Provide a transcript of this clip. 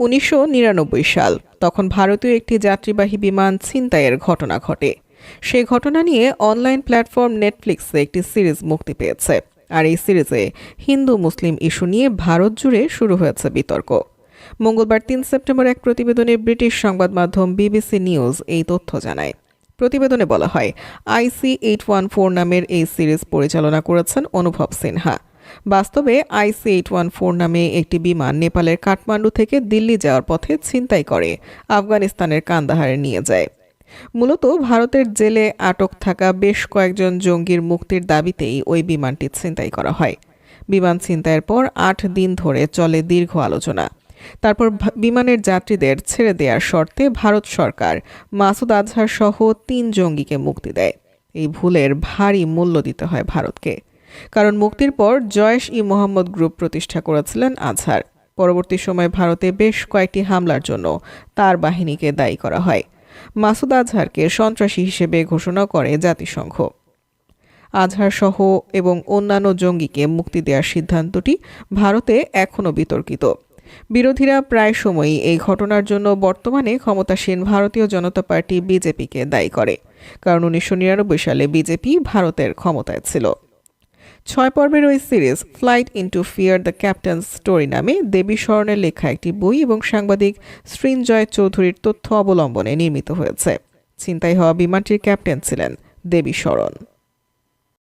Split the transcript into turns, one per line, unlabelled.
উনিশশো নিরানব্বই সাল, তখন ভারতীয় একটি যাত্রীবাহী বিমান ছিনতাইয়ের ঘটনা ঘটে। সেই ঘটনা নিয়ে অনলাইন প্ল্যাটফর্ম নেটফ্লিক্সে একটি সিরিজ মুক্তি পেয়েছে, আর এই সিরিজে হিন্দু মুসলিম ইস্যু নিয়ে ভারত জুড়ে শুরু হয়েছে বিতর্ক। মঙ্গলবার তিন সেপ্টেম্বর এক প্রতিবেদনে ব্রিটিশ সংবাদ মাধ্যম বিবিসি নিউজ এই তথ্য জানায়। প্রতিবেদনে বলা হয়, আইসি এইট ওয়ান ফোর নামের এই সিরিজ পরিচালনা করেছেন অনুভব সিনহা। বাস্তবে আইসি এইট ওয়ান ফোর নামে একটি বিমান নেপালের কাঠমান্ডু থেকে দিল্লি যাওয়ার পথে ছিনতাই করে, আফগানিস্তানের কান্দাহারে নিয়ে যায়। মূলত ভারতের জেলে আটক থাকা বেশ কয়েকজন জঙ্গির মুক্তির দাবিতেই ওই বিমানটি ছিনতাই করা হয়। বিমান ছিনতাইয়ের পর আট দিন ধরে চলে দীর্ঘ আলোচনা। তারপর বিমানের যাত্রীদের ছেড়ে দেওয়ার শর্তে ভারত সরকার মাসুদ আজহার সহ তিন জঙ্গিকে মুক্তি দেয়। এই ভুলের ভারী মূল্য দিতে হয় ভারতকে। কারণ মুক্তির পর জয়েশ ই মোহাম্মদ গ্রুপ প্রতিষ্ঠা করেছিলেন আজহার। পরবর্তী সময়ে ভারতে বেশ কয়েকটি হামলার জন্য তার বাহিনীকে দায়ী করা হয়। মাসুদ আজহারকে সন্ত্রাসী হিসেবে ঘোষণা করে জাতিসংঘ। আজহার সহ এবং অন্যান্য জঙ্গিকে মুক্তি দেওয়ার সিদ্ধান্তটি ভারতে এখনও বিতর্কিত। বিরোধীরা প্রায় সময়ই এই ঘটনার জন্য বর্তমানে ক্ষমতাসীন ভারতীয় জনতা পার্টি বিজেপিকে দায়ী করে। কারণ উনিশশো নিরানব্বই সালে বিজেপি ভারতের ক্ষমতায় ছিল। ছয় পর্বের ওই series flight into fear the captain story নামে দেবী স্মরণের লেখা একটি বই এবং সাংবাদিক শ্রীঞ্জয় চৌধুরীর তথ্য অবলম্বনে নির্মিত হয়েছে। ছিনতাই হওয়া বিমানটির ক্যাপ্টেন ছিলেন দেবী শরণ